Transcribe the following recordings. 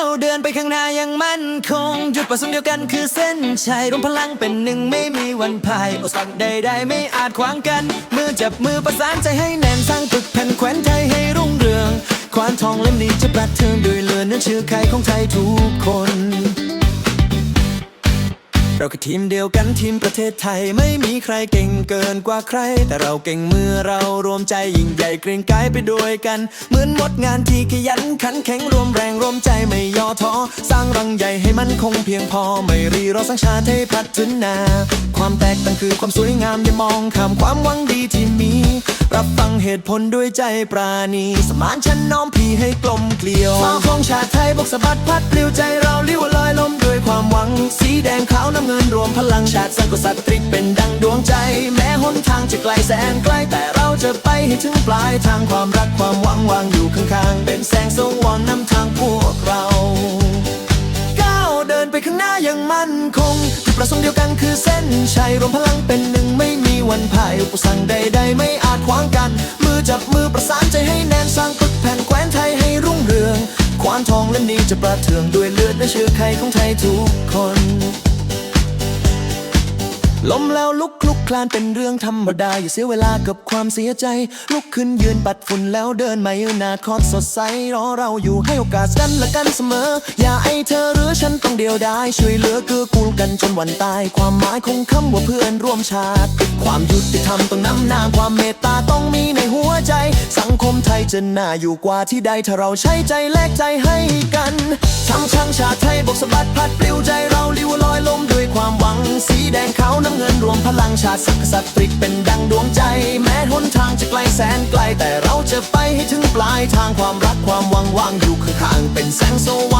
าวเดินไปข้างหน้ายังมั่นคง จุดประสงค์เดียวกันคือเส้นชัยรวมพลังเป็นหนึ่งไม่มีวันพ่ายอุปสรรคใดๆไม่อาจขวางกัน มือจับมือประสานใจให้แน่นสร้างปึกแผ่นแขวนไทยให้รุ่งเรืองควานทองเล่มนี้จะประเทืองโดยเลือเนื้อชื่อใครของไทยทุกคน เราคือทีมเดียวกันทีมประเทศไทยไม่มีใครเก่งเกินกว่าใคร แต่เราเก่งเมื่อเรารวมใจยิ่งใหญ่เกรงกายไปด้วยกัน เหมือนหมดงานที่ขยันขันแข็งรวมแรงรวมใจไม่ย่อท้อสร้างรังใหญ่ให้มันคงเพียงพอไม่รีรอสร้างชาติให้พัฒนา ความแตกต่างคือความสวยงามอย่ามองข้ามความหวังดีที่มีรับฟังเหตุผลด้วยใจปราณีสมานฉันน้อมพี่ให้กลมเกลียวฟ้าของชาติไทยบกสะบัดพัดปลิวใจเราลิ้วล สีแดงขาวน้ำเงินรวมพลังชาติสังกษัตริย์เป็นดังดวงใจ แม้หนทางจะไกลแสนไกลแต่เราจะไปให้ถึงปลายทางความรักความหวังวางอยู่ข้างๆ เป็นแสงสว่างนำทางพวกเราก้าวเดินไปข้างหน้าอย่างมั่นคงจุดประสงค์เดียวกันคือเส้นชัยรวมพลังเป็นหนึ่งไม่มีวันพ่ายอุปสรรคใดๆไม่อาจขวางกัน มือจับมือประสานใจให้านทองเล่มนี้จะประเทืองด้วยเลือดและเชื้อไขของไทยทุกคนล้มแล้วลุกคลุกคลานเป็นเรื่องธรรมดา อย่าเสียเวลากับความเสียใจ ลุกขึ้นยืนปัดฝุ่นแล้วเดินมาอนาคตสดใส รอเราอยู่ให้โอกาสกันและกันเสมอ อย่าให้เธอหรือฉันต้องเดียวดายช่วยเหลือเกื้อกูลกันจนวันตาย ความหมายของคำว่าเพื่อนร่วมชาติ ความยุติธรรมต้องนำหน้าความเมตตาต้องมีในหัวใจสัง ทยจะน่าอยู่กว่าที่ใดถ้าเราใช้ใจแลกใจให้กันทำช่างชาติไทยบกสะบัดพัดปลิวใจเราลิ้วลอยลมด้วยความหวัง สีแดงขาวน้ำเงินรวมพลังชาติสักสัตริกเป็นดังดวงใจ แม้หนทางจะไกลแสนไกลแต่เราจะไปให้ถึงปลายทางความรักความหวังวางอยู่ข้างๆเป็นแสงสว่าง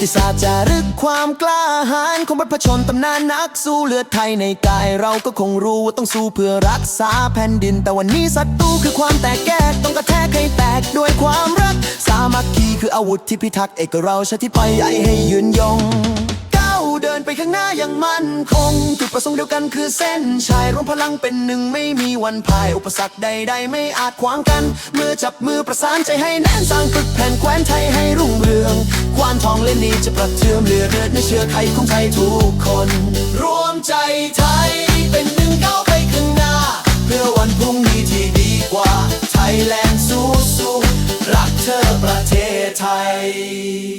ติศาสตร์จารึกความกล้าหาญของบรรพชนตำนานนักสู้เลือดไทยในกายเราก็คงรู้ว่าต้องสู้เพื่อรักษาแผ่นดิน แต่วันนี้ศัตรูคือความแตกแยกต้องกระแทกให้แตกด้วยความรัก สามัคคีคืออาวุธที่พิทักษ์เอกเราชาติที่ไปใหญ่ให้ยืนยงก้าวเดินไปข้างหน้าอย่างมั่นคงจุดประสงค์เดียวกันคือเส้นชัยรวมพลังเป็นหนึ่งไม่มีวันพ่าย อุปสรรคใด ๆ ไม่อาจขวางกัน เมื่อจับมือประสานใจให้แน่นสร้างตึกแผ่นแคว้นไทยให้รุ่งเรือง ทองเละนีจะประเทือมเลือเดือดในเชื่อไขของใครทุกคน รวมใจไทยเป็นหนึ่งก้าวไปข้างหน้า เพื่อวันพรุ่งนี้ที่ดีกว่า ไทยแลนด์สู้สู้รักเธอประเทศไทย